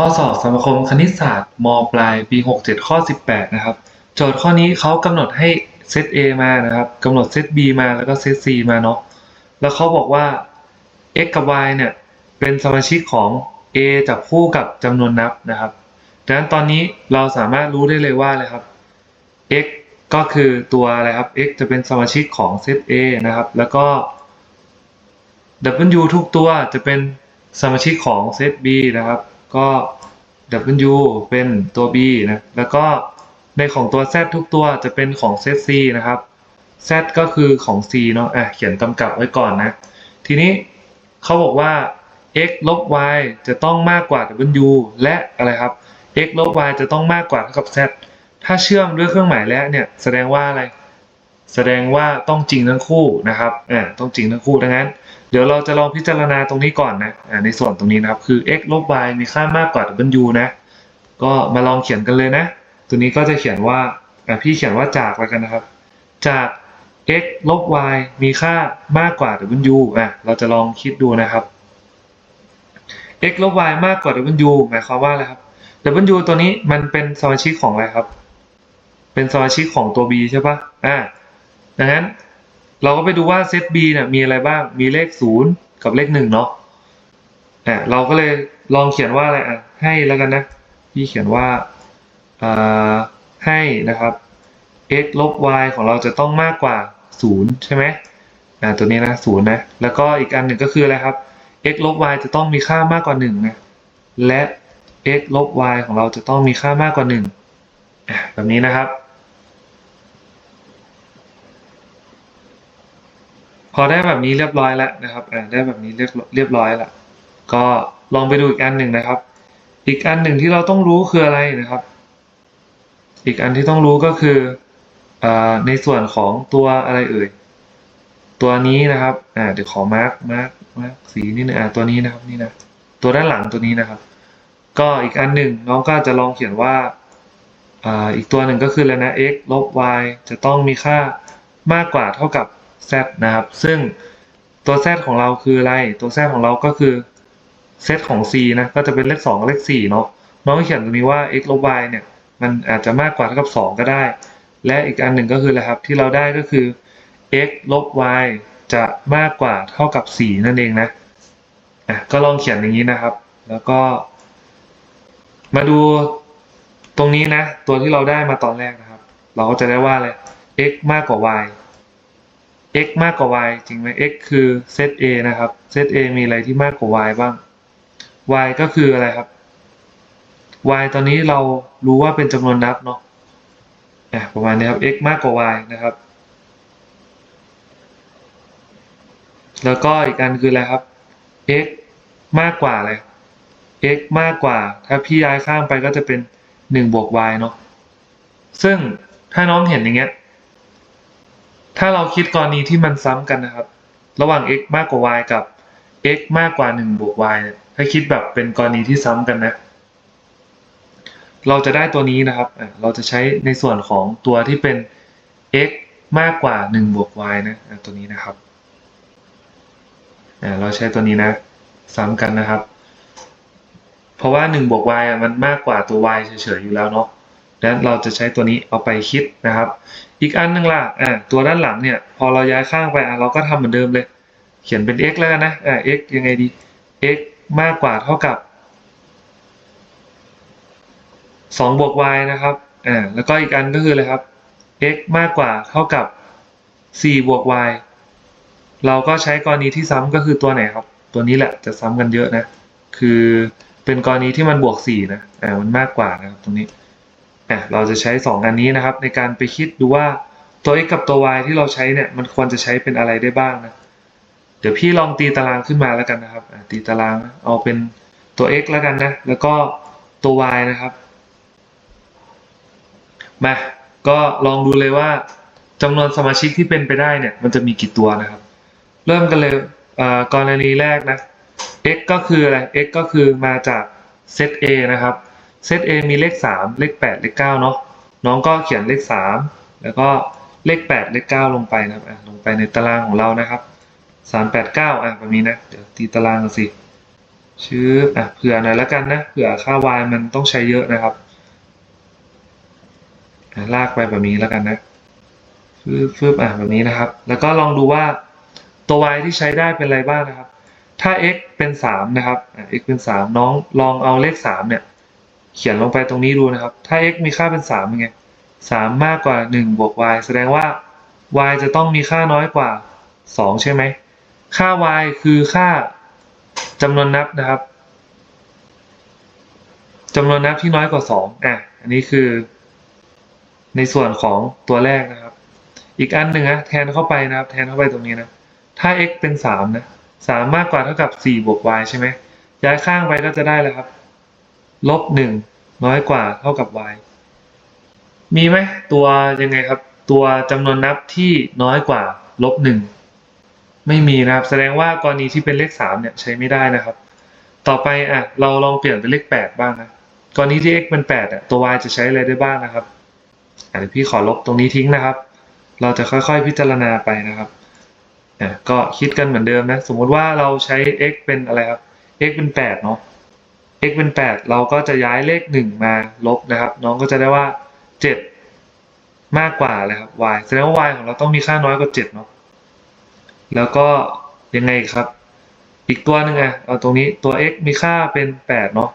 ข้อสอบสมาคมคณิตศาสตร์มปลายปี 67 ข้อ 18 นะครับ โจทย์ข้อนี้เขากำหนดให้เซต A มานะครับกำหนดเซต B มาแล้วก็เซต C มาเนาะแล้วเขาบอกว่า x กับ y เนี่ย เป็นสมาชิกของ A จับคู่กับจำนวนนับนะครับดังนั้นตอนนี้เราสามารถรู้ได้เลยว่าอะไรครับ x ก็คือตัวอะไรครับ x จะเป็นสมาชิกของเซต A นะครับ แล้วก็ W ทุกตัวจะเป็นสมาชิกของเซต B นะครับ ก็ W เป็นตัว B นะแล้วก็ในของตัว Z ทุกตัวจะเป็นของเซต C นะครับ Z ก็คือของ C เนาะอะเขียนกำกับไว้ก่อนนะ ทีนี้เขาบอกว่า x ลบ y จะต้องมากกว่า W และอะไรครับ x ลบ y จะต้องมากกว่าเท่ากับ z ถ้าเชื่อมด้วยเครื่องหมายและเนี่ยแสดงว่าอะไร แสดงว่าต้องจริงทั้งคู่นะครับอ่าต้องจริงทั้งคู่ดังนั้น เดี๋ยวเราจะลองพิจารณาตรงนี้ก่อนนะอ่าในส่วนตรงนี้นะครับคือ x ลบ y มีค่ามากกว่า w นะ ก็มาลองเขียนกันเลยนะ ตัวนี้ก็จะเขียนว่าอ่าพี่เขียนว่าจากแล้วกันนะครับ จาก x ลบ y มีค่ามากกว่า w อะเราจะลองคิดดูนะครับ x ลบ y มากกว่า w หมายความว่าอะไรครับ w ตัวนี้มันเป็นสมาชิกของอะไรครับ เป็นสมาชิกของตัว b ใช่ปะอ่า ดังนั้นเราก็ไปดูว่าเซต B เนี่ยมีอะไรบ้าง มีเลข 0 กับเลข 1 เนาะอ่าเราก็เลยลองเขียนว่าอะไรอะให้แล้วกันนะ พี่เขียนว่าอ่าให้นะครับ x ลบ y ของเราจะต้องมากกว่า 0 ใช่ไหมอ่าตัวนี้นะ0นะ แล้วก็อีกอันหนึ่งก็คืออะไรครับ x ลบ y จะต้องมีค่ามากกว่า1นะ และ x ลบ y ของเราจะต้องมีค่ามากกว่า1อะแบบนี้นะครับ อได้แบบนี้เรียบร้อยแล้วนะครับอ่าได้แบบนี้เรียบเรียบร้อยแล้วก็ลองไปดูอีกอันหนึ่งนะครับ อีกอันหนึ่งที่เราต้องรู้คืออะไรนะครับ อีกอันที่ต้องรู้ก็คืออ่าในส่วนของตัวอะไรเอ่ยตัวนี้นะครับอ่าเดี๋ยวขอมาร์กมาร์กมาร์กสีนิดนึงอ่าตัวนี้นะครับนี่นะตัวด้านหลังตัวนี้นะครับ ก็อีกอันหนึ่งน้องก็จะลองเขียนว่าอ่าอีกตัวหนึ่งก็คืออะไรนะ x ลบ y จะต้องมีค่ามากกว่าเท่ากับ z นะครับ ซึ่งตัว z ของเราคืออะไร ตัว z ของเราก็คือเซตของ c นะ ก็จะเป็นเลข2กับเลข4เนาะ น้องเขียนตรงนี้ว่า x ลบ y เนี่ย มันอาจจะมากกว่าเท่ากับ 2 ก็ได้ และอีกอันหนึ่งก็คืออะไรครับ ที่เราได้ก็คือ x ลบ y จะมากกว่าเท่ากับ 4 นั่นเองนะ อะ ก็ลองเขียนอย่างนี้นะครับ แล้วก็ มาดูตรงนี้นะ ตัวที่เราได้มาตอนแรกนะครับ เราก็จะได้ว่าอะไร x มากกว่า y x มากกว่า y จริงไหม x คือเซต a นะครับเซต a มีอะไรที่มากกว่า y บ้าง y ก็คืออะไรครับ y ตอนนี้เรารู้ว่าเป็นจำนวนนับเนาะอะประมาณนี้ครับ x มากกว่า y นะครับ แล้วก็อีกอันคืออะไรครับ x มากกว่าอะไร x มากกว่า ถ้าพี่ย้ายข้างไปก็จะเป็น 1 บวก y เนาะ ซึ่งถ้าน้องเห็นอย่างเงี้ย ถ้าเราคิดกรณีที่มันซ้ำกันนะครับ ระหว่าง x มากกว่า y กับ x มากกว่า1บวก y เนี่ยถ้าคิดแบบเป็นกรณีที่ซ้ำกันนะ เราจะได้ตัวนี้นะครับ เราจะใช้ในส่วนของตัวที่เป็น x มากกว่า1บวก y นะ ตัวนี้นะครับ เราใช้ตัวนี้นะ ซ้ำกันนะครับ เพราะว่า1บวก y อะมันมากกว่าตัว y เฉยๆอยู่แล้วเนาะดังนั้นเราจะใช้ตัวนี้เอาไปคิดนะครับ อีกอันหนึ่งล่ะอ่าตัวด้านหลังเนี่ย พอเราย้ายข้างไปอะเราก็ทำเหมือนเดิมเลย เขียนเป็น x แล้วกันนะอ่า x ยังไงดี x มากกว่าเท่ากับ2บวก y นะครับอ่าแล้วก็อีกอันก็คืออะไรครับ x มากกว่าเท่ากับ4บวก y เราก็ใช้กรณีที่ซ้ำก็คือตัวไหนครับ ตัวนี้แหละจะซ้ำกันเยอะนะ คือเป็นกรณีที่มันบวก4นะอ่ามันมากกว่านะครับตรงนี้ อะเราจะใช้ 2 อันนี้นะครับ ในการไปคิดดูว่าตัว x กับตัว y ที่เราใช้เนี่ยมันควรจะใช้เป็นอะไรได้บ้างนะเดี๋ยวพี่ลองตีตารางขึ้นมาแล้วกันนะครับตีตารางเอาเป็นตัว x แล้วกันนะแล้วก็ตัว y นะครับมาก็ลองดูเลยว่าจำนวนสมาชิกที่เป็นไปได้เนี่ยมันจะมีกี่ตัวนะครับ เริ่มกันเลยกรณีแรกนะ x ก็คืออะไร x ก็คือมาจากเซต a นะครับ เซต A มีเลข 3 เลข 8 เลข 9 เนาะน้องก็เขียนเลข 3 แล้วก็เลข 8 เลข 9 ลงไปนะครับลงไปในตารางของเรานะครับ 3 8 9 อะแบบนี้นะเดี๋ยวตีตารางกันสิชื่ออะเผื่อหน่อยแล้วกันนะเผื่อค่า y มันต้องใช้เยอะนะครับอะลากไปแบบนี้แล้วกันนะฟืบฟืบอะแบบนี้นะครับ แล้วก็ลองดูว่าตัว y ที่ใช้ได้เป็นอะไรบ้างนะครับ ถ้า x เป็นสามนะครับอะ x เป็นสามน้องลองเอาเลขสามเนี่ย เขียนลงไปตรงนี้ดูนะครับ ถ้า x มีค่าเป็นสามยังไงสามากกว่าหนึ่งบวก y แสดงว่า y จะต้องมีค่าน้อยกว่าสองใช่ไหม ค่า y คือค่าจำนวนนับนะครับจำนวนนับที่น้อยกว่าสองอะอันนี้คือ ในส่วนของตัวแรกนะครับ อีกอันหนึ่งนะแทนเข้าไปนะครับ แทนเข้าไปตรงนี้นะ ถ้า x เป็นสามนะสามากกว่าเท่ากับสี่บวก y ใช่ไหมย้ายข้างไปก็จะได้แล้วครับ ลบหนึ่งน้อยกว่าเท่ากับ y มีไหมตัวยังไงครับ ตัวจำนวนนับที่น้อยกว่าลบหนึ่งไม่มีนะครับ แสดงว่ากรณีที่เป็นเลขสามเนี่ยใช้ไม่ได้นะครับ ต่อไปอะเราลองเปลี่ยนเป็นเลขแปดบ้างนะกรณีที่ x เป็นแปดอะตัว y จะใช้อะไรได้บ้างนะครับอะเดี๋ยวพี่ขอลบตรงนี้ทิ้งนะครับ เราจะค่อยๆพิจารณาไปนะครับอะก็คิดกันเหมือนเดิมนะ สมมติว่าเราใช้ x เป็นอะไรครับ x เป็นแปดเนาะ x เป็นแปดเราก็จะย้ายเลขหนึ่งมาลบนะครับ น้องก็จะได้ว่าเจ็ดมากกว่าเลยครับ y แสดงว่า y ของเราต้องมีค่าน้อยกว่าเจ็ดเนาะแล้วก็ยังไงครับ อีกตัวหนึ่งอะเอาตรงนี้ตัว x มีค่าเป็นแปดเนาะ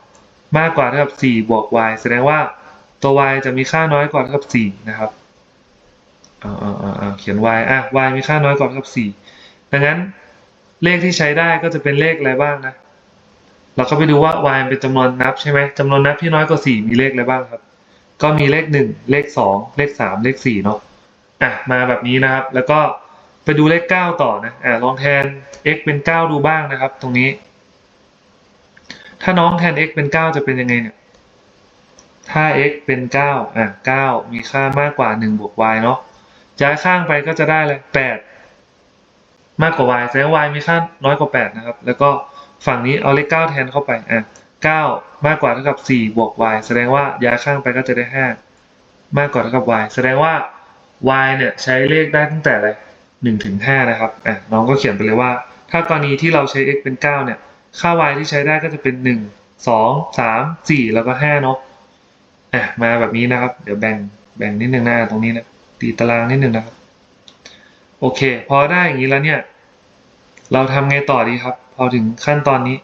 มากกว่าเท่ากับสี่บวก y แสดงว่าตัว y จะมีค่าน้อยกว่าเท่ากับสี่นะครับอ่าอ่าอ่าเขียน y อะ y มีค่าน้อยกว่าเท่ากับสี่ดังนั้นเลขที่ใช้ได้ก็จะเป็นเลขอะไรบ้างนะ เราก็ไปดูว่า y เป็นจำนวนนับใช่ไหมจำนวนนับที่น้อยกว่าสี่มีเลขอะไรบ้างครับ ก็มีเลขหนึ่งเลขสองเลขสามเลขสี่เนาะอะมาแบบนี้นะครับ แล้วก็ไปดูเลขเก้าต่อนะอะลองแทน x เป็นเก้าดูบ้างนะครับ ตรงนี้ ถ้าน้องแทน x เป็นเก้าจะเป็นยังไงเนี่ยถ้า x เป็นเก้าอะเก้ามีค่ามากกว่าหนึ่งบวก y เนาะย้ายข้างไปก็จะได้เลยแปดมากกว่า y แสดงว่า y มีค่าน้อยกว่าแปดนะครับ แล้วก็ ฝั่งนี้เอาเลขเก้าแทนเข้าไปอะเก้ามากกว่าเท่ากับสี่บวก y แสดงว่าย้ายข้างไปก็จะได้ห้ามากกว่าเท่ากับ y แสดงว่า y เนี่ยใช้เลขได้ตั้งแต่อะไรหนึ่งถึงห้านะครับอะน้องก็เขียนไปเลยว่า ถ้ากรณีที่เราใช้ x เป็นเก้าเนี่ยค่า y ที่ใช้ได้ก็จะเป็นหนึ่งสองสามสี่แล้วก็ห้าเนาะอะมาแบบนี้นะครับ เดี๋ยวแบ่งแบ่งนิดนึงหน้าตรงนี้นะตีตารางนิดนึงนะครับ โอเค พอได้อย่างนี้แล้วเนี่ย เราทำไงต่อดีครับ พอถึงขั้นตอนนี้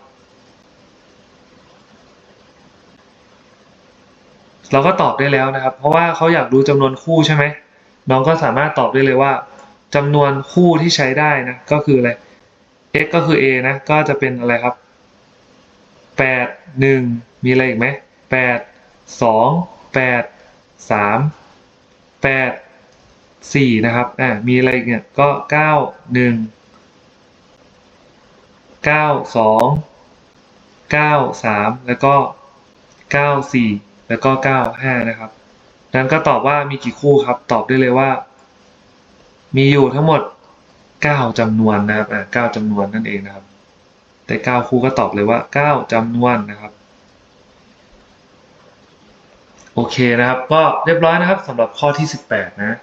เราก็ตอบได้แล้วนะครับ เพราะว่าเขาอยากรู้จำนวนคู่ใช่ไหมน้องก็สามารถตอบได้เลยว่าจำนวนคู่ที่ใช้ได้นะ ก็คืออะไร x ก็คือ a นะ ก็จะเป็นอะไรครับแปดหนึ่งมีอะไรอีกไหมแปดสองแปดสามแปดสี่นะครับ อ่ามีอะไรอีกเนี่ย ก็เก้าหนึ่ง เก้าสองเก้าสามแล้วก็เก้าสี่แล้วก็เก้าห้านะครับนั้นก็ตอบว่ามีกี่คู่ครับ ตอบได้เลยว่า มีอยู่ทั้งหมดเก้าจำนวนนะครับอ่าเก้าจำนวนนั่นเองนะครับ แต่เก้าคู่ก็ตอบเลยว่าเก้าจำนวนนะครับโอเคนะครับ ก็เรียบร้อยนะครับสำหรับข้อที่สิบแปดนะ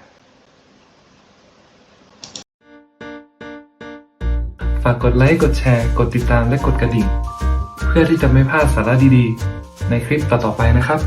ากกดไลค์กดแชร์ กดติดตามและกดกระดิ่ง เพื่อที่จะไม่พลาดสาระดีๆ ในคลิปต่อๆไปนะครับ